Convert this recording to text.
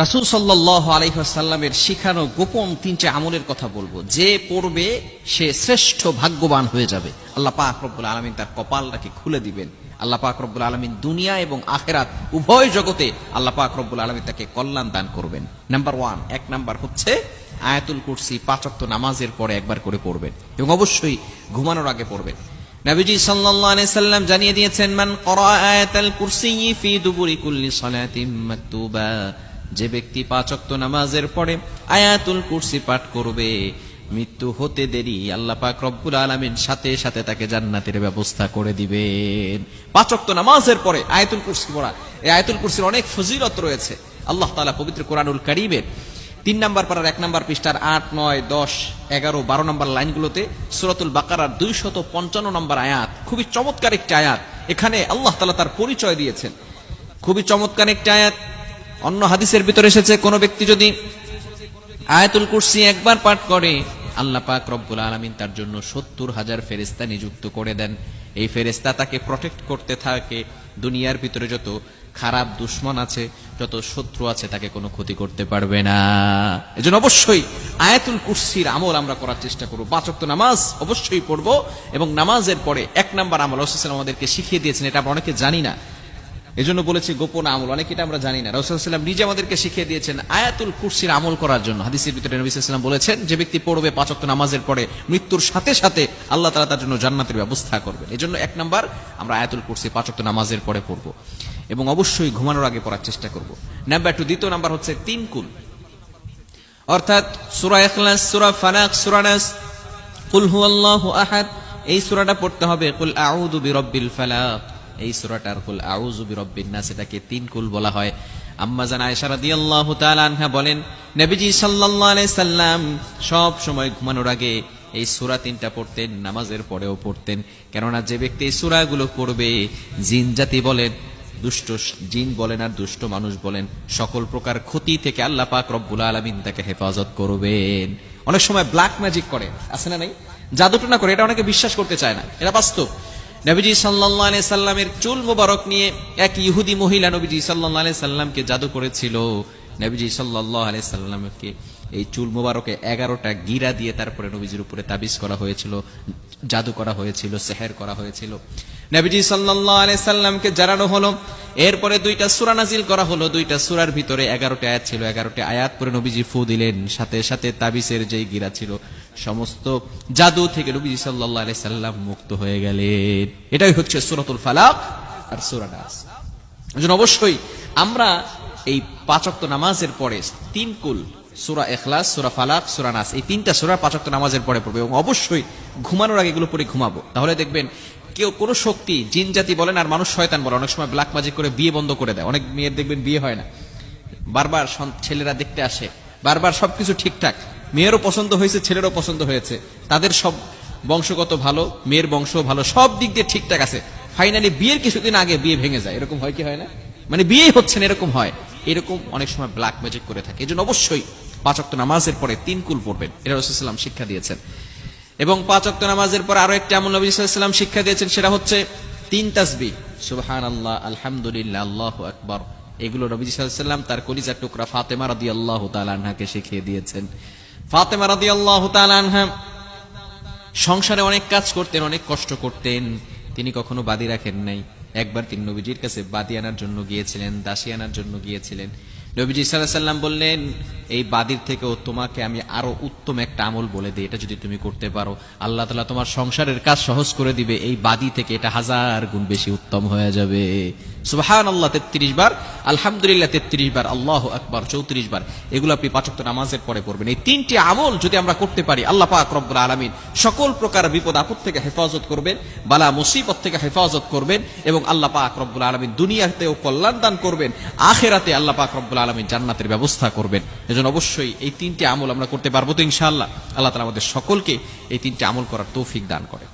রাসুল সাল্লাহ আলহাসাল্লামের শিখানো গোপন তিনটে আমলের কথা বলব। যে পড়বে, সে শ্রেষ্ঠ ভাগ্যবান হয়ে যাবে। আল্লাহ পাক আলমিন তার কপালটাকে খুলে দিবেন। আল্লাহ পাক রব্বুল আলমিন দুনিয়া এবং আখেরাত উভয় জগতে আল্লাহ পাক রব্বুল আলমিন তাকে কল্যাণ দান করবেন। নাম্বার ওয়ান এক নাম্বার হচ্ছে আয়াতুল কুরসি পাঁচক্ত নামাজের পরে একবার করে পড়বেন এবং অবশ্যই ঘুমানোর আগে পড়বেন। নবীজি সাল্লাল্লাহু আলাইহি সাল্লাম জানিয়ে দিয়েছেন, মান করা আয়াতাল কুরসি ফি দুবুরি কুল্লি মাকতুবা। যে ব্যক্তি পাঁচ ওয়াক্ত নামাজের পরে আয়াতুল কুরসি পাঠ করবে, মৃত্যু হতে দেরি, আল্লাহ পাক রব্বুল আলামিন সাথে সাথে তাকে জান্নাতের ব্যবস্থা করে দিবেন। পাঁচ ওয়াক্ত নামাজের পরে আয়াতুল কুরসি পড়া, এই আয়াতুল কুরসির অনেক ফজিলত রয়েছে। আল্লাহ তালা পবিত্র কোরআনুল কারীমের তিন নাম্বার পাড়ার এক নাম্বার পৃষ্ঠার আট, নয়, দশ, এগারো, বারো নম্বর লাইনগুলোতে সুরাতুল বাকারার দুইশত পঞ্চান্ন নম্বর আয়াত, খুবই চমৎকার একটি আয়াত। এখানে আল্লাহ তালা তার পরিচয় দিয়েছেন। খুবই চমৎকার একটি আয়াত। অন্য হাদিসের ভিতরে এসেছে, কোন ব্যক্তি যদি আয়াতুল কুরসি একবার পাঠ করে, আল্লাহ পাক রব্বুল আলমিন তার জন্য সত্তর হাজার ফেরেস্তা নিযুক্ত করে দেন। এই ফেরেস্তা তাকে প্রটেক্ট করতে থাকে। দুনিয়ার ভিতরে যত খারাপ দুশ্মন আছে, যত শত্রু আছে, তাকে কোনো ক্ষতি করতে পারবে না। এজন্য অবশ্যই আয়াতুল কুরসির আমল আমরা করার চেষ্টা করব। পাঁচক নামাজ অবশ্যই পড়ব এবং নামাজের পরে এক নাম্বার আমল রসুল আমাদেরকে শিখিয়ে দিয়েছেন, এটা আমরা অনেকে জানি না। এজন্য বলেছি গোপন আমল। অনেক এটা আমরা জানি না। রসুলাম নিজে আমাদেরকে শিখিয়ে দিয়েছেন আয়াতুল কুরসির আমল করার জন্য। হাদিসের ভিতরে নবী সাল্লাম বলেছেন, যে ব্যক্তি পড়বে পাঁচক্ত নামাজের পরে, মৃত্যুর সাথে সাথে আল্লাহ তালা তার জন্য জান্নাতের ব্যবস্থা করবে এজন্য এক নাম্বার, আমরা আয়াতুল কুরসি পাঁচক্ত নামাজের পরে পড়ব এবং অবশ্যই ঘুমানোর আগে পড়ার চেষ্টা করব। নাম্বার টু, দ্বিতীয় নাম্বার হচ্ছে তিন কুল। অর্থাৎ সুরা এখলাস সুরা ফানাক সুরা নাস, কুল হু আল্লাহ আহাদ, এই সুরাটা পড়তে হবে, কুল আউযু বিরব্বিল ফালাক। এই সুরাটার কুল আউযু বিরব্বিন নাস, এটাকে তিন কুল বলা হয়। আম্মা জান আয়েশা রাদিয়াল্লাহু তাআলা আনহা বলেন, নবীজি সাল্লাল্লাহু আলাইহি সাল্লাম সব সময় ঘুমানোর আগে এই সূরা তিনটা পড়তেন, নামাজের পরেও পড়তেন। কেননা যে ব্যক্তি এই সূরাগুলো পড়বে, জিন জাতি বলেন, দুষ্ট জিন বলেন আর দুষ্ট মানুষ বলেন, সকল প্রকার ক্ষতি থেকে আল্লাহ পাক রব্বুল আলমিন তাকে হেফাজত করবেন। অনেক সময় ব্ল্যাক ম্যাজিক করে, আছে না নাই? জাদুটনা করে, এটা অনেকে বিশ্বাস করতে চায় না, এটা বাস্তব। নবীজি সাল্লাহ সাল্লামের চুল মোবারক নিয়ে এক ইহুদি মহিলা নবীজি সাল্লাহ সাল্লামকে জাদু করেছিল। নবীজি সাল্লাহ আলাই সাল্লামকে এই চুল মোবারকে এগারোটা গিরা দিয়ে তারপরে নবীজির উপরে তাবিজ করা হয়েছিল, জাদু করা হয়েছিল, সেহের করা হয়েছিল। নবীজি সাল্লাহ আলাই সাল্লামকে জানানো হলো, এরপরে দুইটা সুরা নাজিল করা হলো, দুইটা সুরার ভিতরে এগারোটা আয়াত ছিল, এগারোটা আয়াত পরে নবীজি ফু দিলেন, সাথে সাথে তাবিসের যেই গিরা ছিল সমস্ত জাদু থেকে নবীজি সাল্লাহ সাল্লাম মুক্ত হয়ে গেলেন। এটাই হচ্ছে সুরাতুল ফালাক আর সুরা নাস। এজন্য অবশ্যই আমরা এই পাঁচক্ত নামাজের পরে তিন কুল, সুরা এখলাস সুরা ফালাক, সুরা নাস, এই তিনটা সুরা পাঁচক্ত নামাজের পরে পড়বে এবং অবশ্যই ঘুমানোর আগে এগুলো পরে ঘুমাবো। তাহলে দেখবেন কেউ কোনো শক্তি, জিন জাতি বলেন আর মানুষ শয়তান বলে অনেক সময় ব্ল্যাক ম্যাজিক করে বিয়ে বন্ধ করে দেয়। অনেক মেয়ের দেখবেন বিয়ে হয় না। বারবার ছেলেরা দেখতে আসে। বারবার সবকিছু ঠিকঠাক। মেয়েরও পছন্দ হয়েছে, ছেলেরও পছন্দ হয়েছে। তাদের সব বংশগত ভালো, মেয়ের বংশ ভালো, সব দিক দিয়ে ঠিকঠাক আছে। ফাইনালি বিয়ের কিছুদিন আগে বিয়ে ভেঙে যায়। এরকম হয় কি হয় না? মানে বিয়ে হচ্ছে না, এরকম হয়। এরকম অনেক সময় ব্ল্যাক ম্যাজিক করে থাকে। এই জন্য অবশ্যই পাঁচ অক্ট নামাজের পরে তিন কুল পড়বেন। এটা রসুলাম শিক্ষা দিয়েছেন। এবং পাঁচ অক্ট নামাজের পর আরও একটি আমল নবী সাল্লাম শিক্ষা দিয়েছেন, সেটা হচ্ছে তিন তাসবি সুবহান আল্লাহ আলহামদুলিল্লাহ, আল্লাহ আকবর। এগুলো নবী সাল্লাম তার কলিজার টুকরা ফাতেমা রাদি আল্লাহ তালানহাকে শিখিয়ে দিয়েছেন। ফাতেমা রাদি আল্লাহ সংসারে অনেক কাজ করতেন, অনেক কষ্ট করতেন। তিনি কখনো বাদি রাখেন নাই। একবার তিনি নবীজির কাছে বাদি আনার জন্য গিয়েছিলেন, দাসী আনার জন্য গিয়েছিলেন। নবীজি সাল্লাহ সাল্লাম বললেন এই বাদির থেকেও তোমাকে আমি আরও উত্তম একটা আমল বলে দিই, এটা যদি তুমি করতে পারো। আল্লাহ তালা তোমার সংসারের কাজ সহজ করে দিবে, এই বাদি থেকে এটা হাজার গুণ বেশি উত্তম হয়ে যাবে। সুবাহান আল্লাহ তেত্রিশ বার। আলহামদুলিল্লাহ, তেত্রিশ বার। আল্লাহ আকবার, চৌত্রিশ বার। এগুলো আপনি পাচক নামাজের পরে পড়বেন। এই তিনটি আমল যদি আমরা করতে পারি, আল্লাহ পাক রব্বুল আলমিন সকল প্রকার বিপদ আপদ থেকে হেফাজত করবেন, বালা মুসিবত থেকে হেফাজত করবেন এবং আল্লাহ পাক রব্বুল আলমিন দুনিয়াতেও কল্যাণ দান করবেন, আখেরাতে আল্লাহ পাক রব্বুল আলমিন জান্নাতের ব্যবস্থা করবেন। এজন্য অবশ্যই এই তিনটি আমল আমরা করতে পারব তো ইনশাআল্লাহ। আল্লাহ তালা আমাদের সকলকে এই তিনটি আমল করার তৌফিক দান করে